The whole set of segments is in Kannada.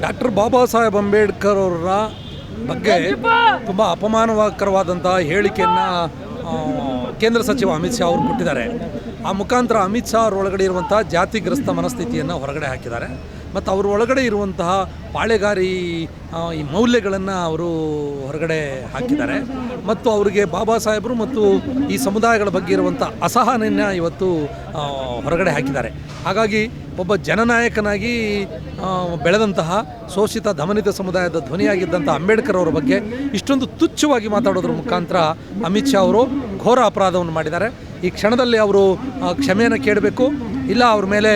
ಡಾಕ್ಟರ್ ಬಾಬಾ ಸಾಹೇಬ್ ಅಂಬೇಡ್ಕರ್ ಅವರ ಬಗ್ಗೆ ತುಂಬ ಅಪಮಾನಕರವಾದಂತಹ ಹೇಳಿಕೆಯನ್ನು ಕೇಂದ್ರ ಸಚಿವ ಅಮಿತ್ ಶಾ ಅವರು ಕೊಟ್ಟಿದ್ದಾರೆ. ಆ ಮುಖಾಂತರ ಅಮಿತ್ ಶಾ ಅವ್ರ ಒಳಗಡೆ ಇರುವಂತಹ ಜಾತಿಗ್ರಸ್ತ ಮನಸ್ಥಿತಿಯನ್ನು ಹೊರಗಡೆ ಹಾಕಿದ್ದಾರೆ. ಮತ್ತು ಅವ್ರ ಒಳಗಡೆ ಇರುವಂತಹ ಪಾಳೆಗಾರಿ ಈ ಮೌಲ್ಯಗಳನ್ನು ಅವರು ಹೊರಗಡೆ ಹಾಕಿದ್ದಾರೆ. ಮತ್ತು ಅವರಿಗೆ ಬಾಬಾ ಸಾಹೇಬರು ಮತ್ತು ಈ ಸಮುದಾಯಗಳ ಬಗ್ಗೆ ಇರುವಂಥ ಅಸಹನೆಯನ್ನು ಇವತ್ತು ಹೊರಗಡೆ ಹಾಕಿದ್ದಾರೆ. ಹಾಗಾಗಿ ಒಬ್ಬ ಜನನಾಯಕನಾಗಿ ಬೆಳೆದಂತಹ ಶೋಷಿತ ದಮನಿತ ಸಮುದಾಯದ ಧ್ವನಿಯಾಗಿದ್ದಂಥ ಅಂಬೇಡ್ಕರ್ ಅವರ ಬಗ್ಗೆ ಇಷ್ಟೊಂದು ತುಚ್ಛವಾಗಿ ಮಾತಾಡೋದ್ರ ಮುಖಾಂತರ ಅಮಿತ್ ಶಾ ಅವರು ಘೋರ ಅಪರಾಧವನ್ನು ಮಾಡಿದ್ದಾರೆ. ಈ ಕ್ಷಣದಲ್ಲಿ ಅವರು ಕ್ಷಮೆಯನ್ನು ಕೇಳಬೇಕು, ಇಲ್ಲ ಅವ್ರ ಮೇಲೆ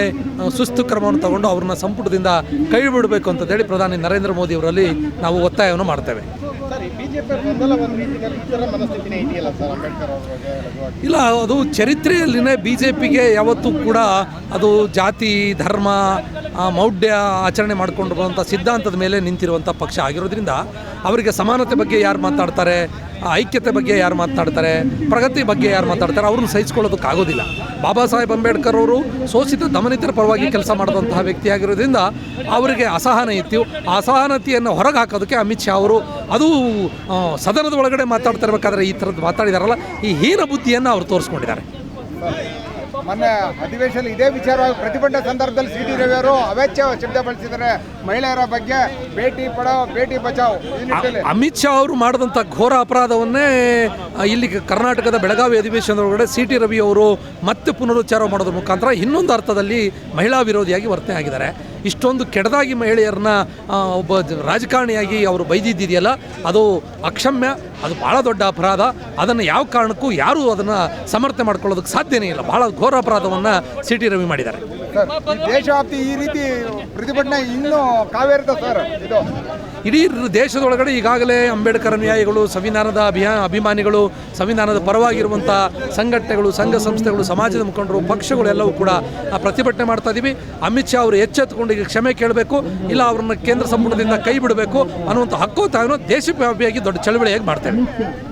ಸುಸ್ತು ಕ್ರಮವನ್ನು ತಗೊಂಡು ಅವ್ರನ್ನ ಸಂಪುಟದಿಂದ ಕೈ ಬಿಡಬೇಕು ಅಂತ ಹೇಳಿ ಪ್ರಧಾನಿ ನರೇಂದ್ರ ಮೋದಿ ಅವರಲ್ಲಿ ನಾವು ಒತ್ತಾಯವನ್ನು ಮಾಡ್ತೇವೆ. ಇಲ್ಲ, ಅದು ಚರಿತ್ರೆಯಲ್ಲಿನೇ ಬಿ ಜೆ ಪಿಗೆ ಯಾವತ್ತೂ ಕೂಡ ಅದು ಜಾತಿ, ಧರ್ಮ ಮೌಢ್ಯ ಆಚರಣೆ ಮಾಡಿಕೊಂಡು ಬರುವಂಥ ಸಿದ್ಧಾಂತದ ಮೇಲೆ ನಿಂತಿರುವಂಥ ಪಕ್ಷ ಆಗಿರೋದ್ರಿಂದ ಅವರಿಗೆ ಸಮಾನತೆ ಬಗ್ಗೆ ಯಾರು ಮಾತಾಡ್ತಾರೆ? ಆ, ಐಕ್ಯತೆ ಬಗ್ಗೆ ಯಾರು ಮಾತನಾಡ್ತಾರೆ ಪ್ರಗತಿ ಬಗ್ಗೆ ಯಾರು ಮಾತಾಡ್ತಾರೆ ಅವ್ರನ್ನ ಸಹಿಸ್ಕೊಳ್ಳೋದಕ್ಕಾಗೋದಿಲ್ಲ. ಬಾಬಾ ಸಾಹೇಬ್ ಅಂಬೇಡ್ಕರ್ ಅವರು ಶೋಷಿತ ದಮನಿತರ ಪರವಾಗಿ ಕೆಲಸ ಮಾಡಿದಂತಹ ವ್ಯಕ್ತಿಯಾಗಿರೋದ್ರಿಂದ ಅವರಿಗೆ ಅಸಹನ ಇತ್ತು. ಆ ಅಸಹನತೆಯನ್ನು ಹೊರಗೆ ಹಾಕೋದಕ್ಕೆ ಅಮಿತ್ ಶಾ ಅವರು ಅದು ಸದನದ ಒಳಗಡೆ ಮಾತಾಡ್ತಿರ್ಬೇಕಾದ್ರೆ ಈ ಥರದ್ದು ಮಾತಾಡಿದಾರಲ್ಲ ಈ ಹೀನ ಬುದ್ಧಿಯನ್ನು ಅವರು ತೋರಿಸ್ಕೊಂಡಿದ್ದಾರೆ. ಮೊನ್ನೆ ಅಧಿವೇಶನ ಇದೇ ವಿಚಾರವಾಗಿ ಪ್ರತಿಭಟನೆ ಸಂದರ್ಭದಲ್ಲಿ ಸಿ ಟಿ ರವಿ ಅವರು ಅವೆಚ್ಚ ಶಬ್ದ ಬಳಸಿದ್ದಾರೆ. ಮಹಿಳೆಯರ ಬಗ್ಗೆ ಭೇಟಿ ಪಡಾವ್ ಭೇಟಿ ಬಚಾವ್ ಈ ನಿಟ್ಟಿನಲ್ಲಿ. ಅಮಿತ್ ಶಾ ಅವರು ಮಾಡಿದಂಥ ಘೋರ ಅಪರಾಧವನ್ನೇ ಇಲ್ಲಿ ಕರ್ನಾಟಕದ ಬೆಳಗಾವಿ ಅಧಿವೇಶನದೊಳಗಡೆ ಸಿ ಟಿ ರವಿ ಅವರು ಮತ್ತೆ ಪುನರುಚ್ಚಾರ ಮಾಡೋದ್ರ ಮುಖಾಂತರ ಇನ್ನೊಂದು ಅರ್ಥದಲ್ಲಿ ಮಹಿಳಾ ವಿರೋಧಿಯಾಗಿ ವರ್ತನೆ ಆಗಿದ್ದಾರೆ. ಇಷ್ಟೊಂದು ಕೆಡದಾಗಿ ಮಹಿಳೆಯರನ್ನ ಒಬ್ಬ ರಾಜಕಾರಣಿಯಾಗಿ ಅವರು ಬೈದಿದ್ದಿದೆಯಲ್ಲ ಅದು ಅಕ್ಷಮ್ಯ. ಅದು ಭಾಳ ದೊಡ್ಡ ಅಪರಾಧ. ಅದನ್ನು ಯಾವ ಕಾರಣಕ್ಕೂ ಯಾರೂ ಅದನ್ನು ಸಮರ್ಥನೆ ಮಾಡ್ಕೊಳ್ಳೋದಕ್ಕೆ ಸಾಧ್ಯನೇ ಇಲ್ಲ. ಭಾಳ ಘೋರ ಅಪರಾಧವನ್ನು ಸಿ ಟಿ ರವಿ ಮಾಡಿದ್ದಾರೆ. ದೇಶವ್ಯಾಪ್ತಿ ಈ ರೀತಿ ಪ್ರತಿಭಟನೆ ಇನ್ನೂ ಕಾವೇರಿದ ಸರ್ ಇದು? ಇಡೀ ದೇಶದೊಳಗಡೆ ಈಗಾಗಲೇ ಅಂಬೇಡ್ಕರ್ ಅನುಯಾಯಿಗಳು ಸಂವಿಧಾನದ ಅಭಿಯಾ ಅಭಿಮಾನಿಗಳು ಸಂವಿಧಾನದ ಪರವಾಗಿರುವಂಥ ಸಂಘಟನೆಗಳು ಸಂಘ ಸಂಸ್ಥೆಗಳು ಸಮಾಜದ ಮುಖಂಡರು ಪಕ್ಷಗಳು ಎಲ್ಲವೂ ಕೂಡ ಪ್ರತಿಭಟನೆ ಮಾಡ್ತಾ ಇದ್ದೀವಿ ಅಮಿತ್ ಶಾ ಅವರು ಎಚ್ಚೆತ್ತುಕೊಂಡು ಈಗ ಕ್ಷಮೆ ಕೇಳಬೇಕು ಇಲ್ಲ ಅವ್ರನ್ನ ಕೇಂದ್ರ ಸಂಪುಟದಿಂದ ಕೈ ಬಿಡಬೇಕು ಅನ್ನುವಂಥ ಹಕ್ಕೋತ್ತಾಯವನ್ನು ದೇಶವ್ಯಾಪಿಯಾಗಿ ದೊಡ್ಡ ಚಳವಳಿಯಾಗಿ ಮಾಡ್ತೇವೆ